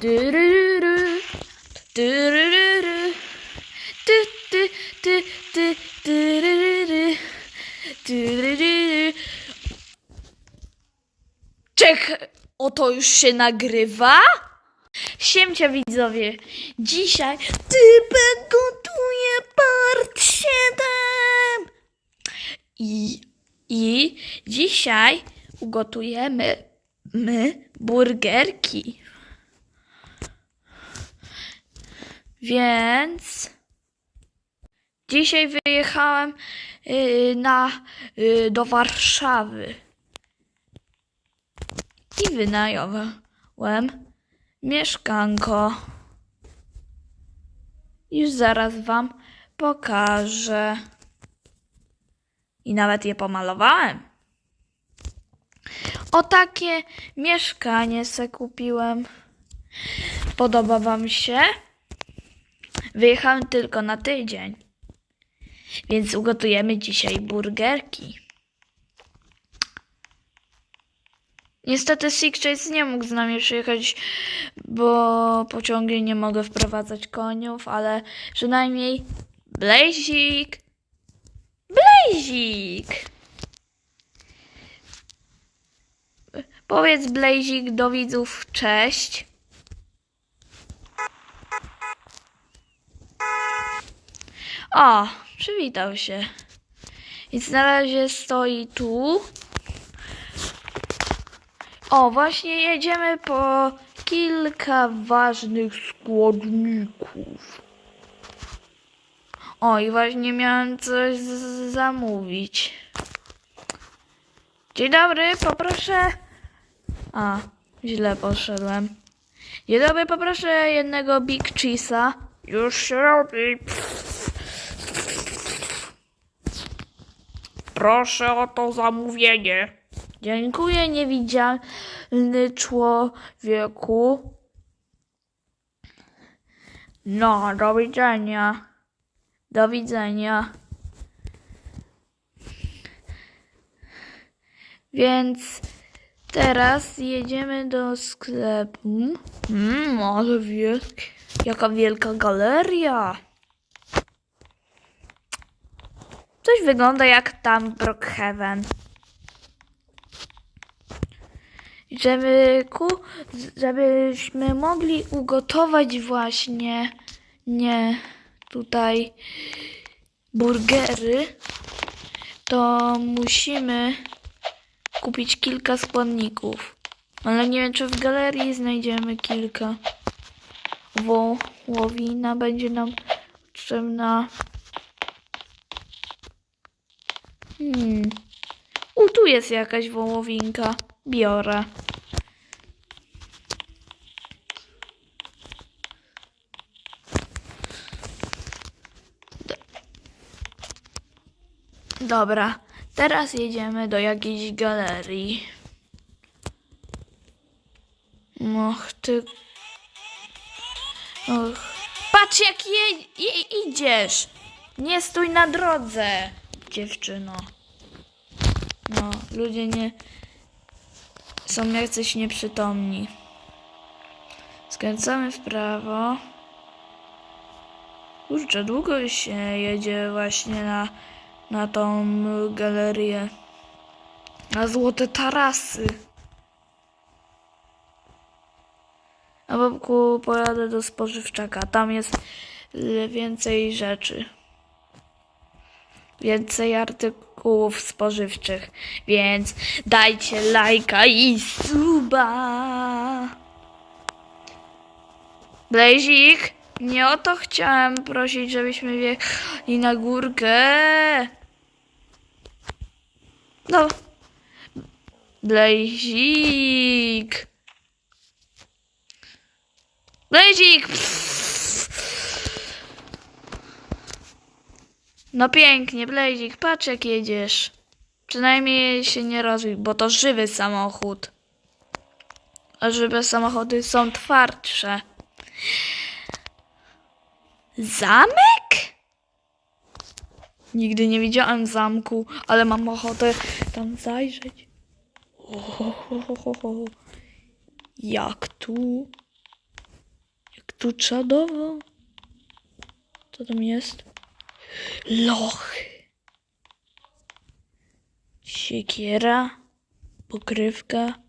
Tyryryrry. Tyryryrry. Ty, ty, ty, ty, tyryryrry. Tyryryrry. Czek, oto już się nagrywa? Siemcia widzowie, dzisiaj typek gotuje part 7 i, i dzisiaj ugotujemy my burgerki. Więc dzisiaj wyjechałem y, na, y, do Warszawy i wynająłem mieszkanko. Już zaraz Wam pokażę. I nawet je pomalowałem. O takie mieszkanie se kupiłem. Podoba Wam się? Wyjechałem tylko na tydzień. Więc ugotujemy dzisiaj burgerki. Niestety Six Chase nie mógł z nami przyjechać, bo pociągi nie mogę wprowadzać koniów, ale przynajmniej Blazik. Blazik! Powiedz Blazik do widzów cześć. O, przywitał się. Więc na razie stoi tu. O, właśnie jedziemy po kilka ważnych składników. O, i właśnie miałem coś zamówić. Dzień dobry, poproszę. A, źle poszedłem. Dzień dobry, poproszę jednego Big Cheese'a. Już się robi. Proszę o to zamówienie. Dziękuję, niewidzialny człowieku. No, do widzenia. Do widzenia. Więc teraz jedziemy do sklepu. Mmm, ale wielki. Jaka wielka galeria. Coś wygląda jak tam Brookhaven. Żeby ku, żebyśmy mogli ugotować właśnie nie tutaj burgery, to musimy kupić kilka składników. Ale nie wiem, czy w galerii znajdziemy kilka. Wołowina będzie nam potrzebna. Hmm. U, tu jest jakaś wołowinka. Biorę. Dobra, teraz jedziemy do jakiejś galerii. Och, ty. Och. Patrz, jak je, je, idziesz! Nie stój na drodze, dziewczyno. No, ludzie nie. są jacyś nieprzytomni. Skręcamy w prawo. Kurczę, długo się jedzie właśnie na, na tą galerię. Na złote tarasy. A babku pojadę do spożywczaka. Tam jest y, więcej rzeczy. Więcej artykułów spożywczych. Więc dajcie lajka i suba. Blazik, nie o to chciałem prosić, żebyśmy wjechali na górkę. No. Blazik. Blazik! No pięknie, Blazik, patrz jak jedziesz. Przynajmniej się nie rozwij, bo to żywy samochód. A żywe samochody są twardsze. Zamek? Nigdy nie widziałem zamku, ale mam ochotę tam zajrzeć. Ohohoho. Jak tu? tu czadowo. Co tam jest? Lochy. Siekiera. Pokrywka.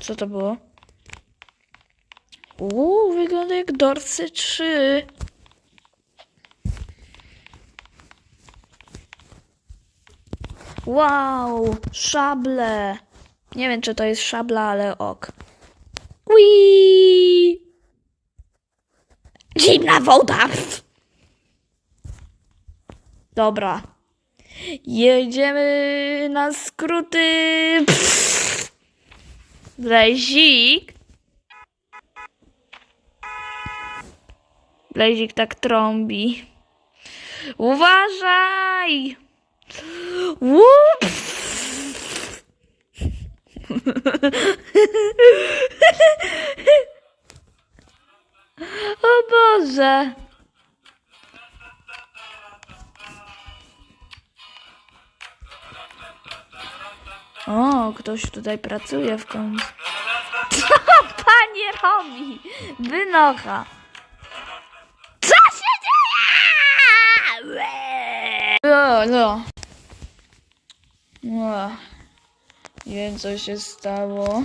Co to było? Uuu, wygląda jak Dorsy 3. Wow, szable. Nie wiem, czy to jest szabla, ale ok. Ui! Zimna woda. Dobra. Jedziemy na skróty. Blazik. Blazik tak trąbi. Uważaj! Łup! O Boże! O, ktoś tutaj pracuje w końcu. Co panie robi? Wynocha. Co się dzieje? No, no. No. Wiem, co się stało.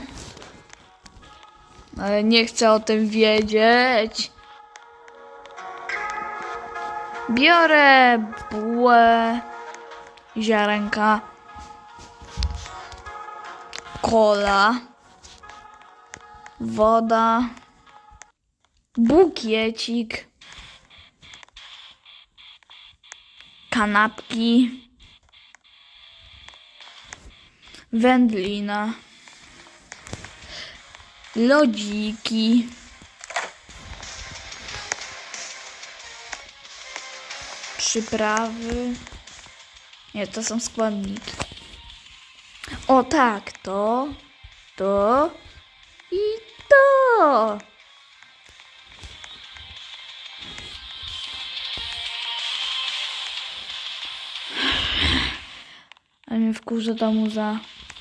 Ale nie chcę o tym wiedzieć. Biorę bułę, ziarenka, kola, woda, bukiecik, kanapki, wędlina, lodziki, przyprawy. Nie, to są składniki. O tak, to, to i to. A mnie wkurza ta muza.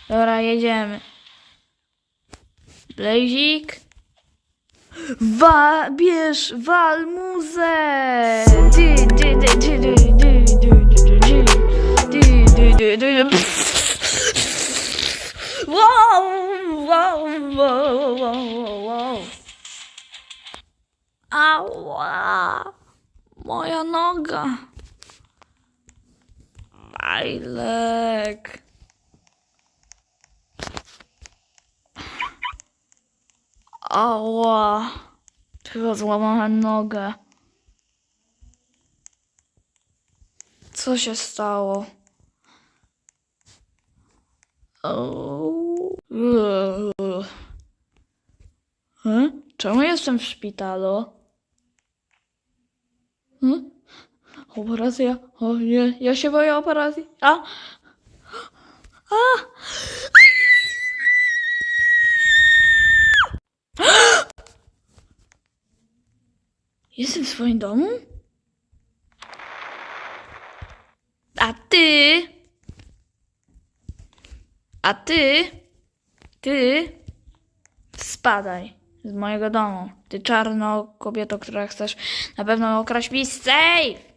Dobra, jedziemy. Blazik. Wa bierz walmuzę! Wow, wow, wow, wow, wow. Ała! Moja noga! Bajlek! Ała. Chyba złamałem nogę. Co się stało? Hmm? Czemu jestem w szpitalu? Hmm? Operacja? O nie, ja się boję operacji. A! A! Jestem w swoim domu? A ty? A ty? Ty? Spadaj z mojego domu. Ty czarno kobieto, która chcesz na pewno okraść mi safe!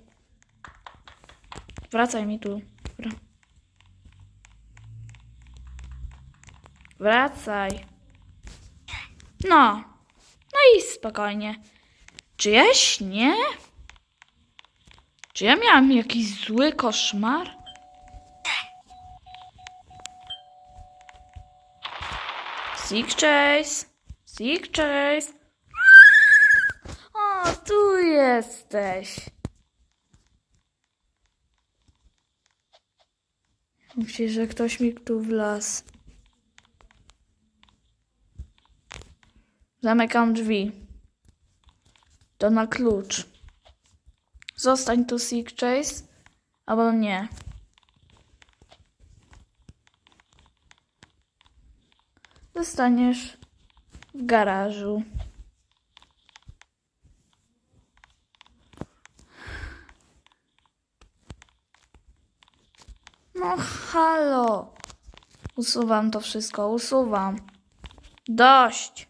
Wracaj mi tu. Wracaj. No. No i spokojnie. Czy ja śnię? Czy ja miałam jakiś zły koszmar? Sick Chase! Chase! O, tu jesteś! Myślę, że ktoś mi tu wlazł. Zamykam drzwi. To na klucz. Zostań tu, Sick Chase, albo nie. Zostaniesz w garażu. No halo. Usuwam to wszystko, usuwam. Dość.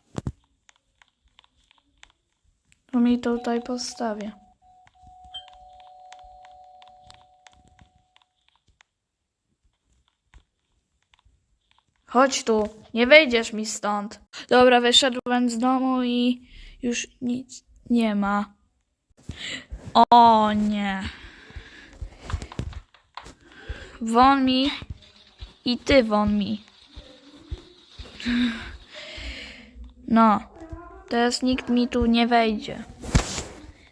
To mi tutaj postawię. Chodź tu, nie wejdziesz mi stąd. Dobra, wyszedłem z domu i już nic nie ma. O nie. Won mi i ty won mi. No, teraz nikt mi tu nie wejdzie.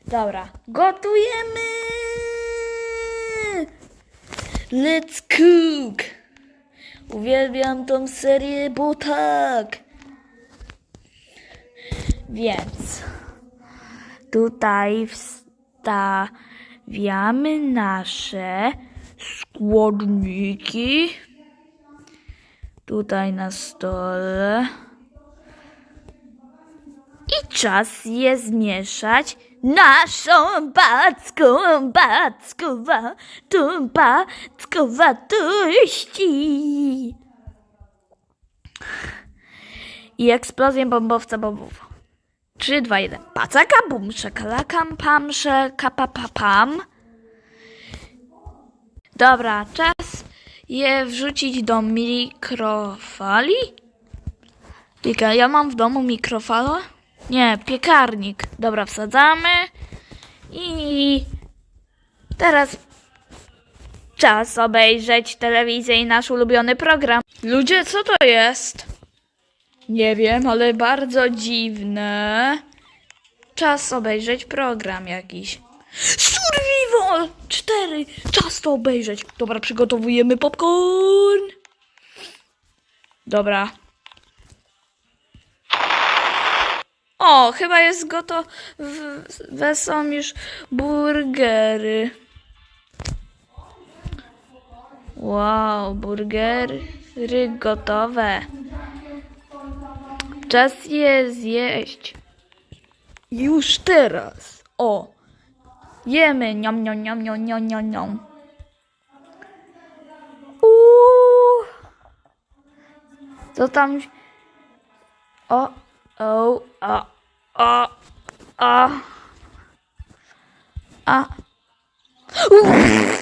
Dobra, gotujemy! Let's cook! Uwielbiam tą serię, bo tak. Więc tutaj wstawiamy nasze składniki. Tutaj na stole. I czas je zmieszać naszą backą, backowa, tą backowatości. I eksplozję bombowca bombów. 3, 2, 1. Pacaka, bum, szakalakam, pam, szakapapapam. Dobra, czas je wrzucić do mikrofali. Pika, ja mam w domu mikrofalę? Nie, piekarnik. Dobra, wsadzamy. I teraz czas obejrzeć telewizję i nasz ulubiony program. Ludzie, co to jest? Nie wiem, ale bardzo dziwne. Czas obejrzeć program jakiś. Survival 4! Czas to obejrzeć. Dobra, przygotowujemy popcorn. Dobra. O, chyba jest gotowe są już burgery. Wow, burgery gotowe. Czas je zjeść. Już teraz. O. Jemy. Niam, niam, niam, niam, niam, niam, niam. Co tam? O, o, o, o, o. A. Uff.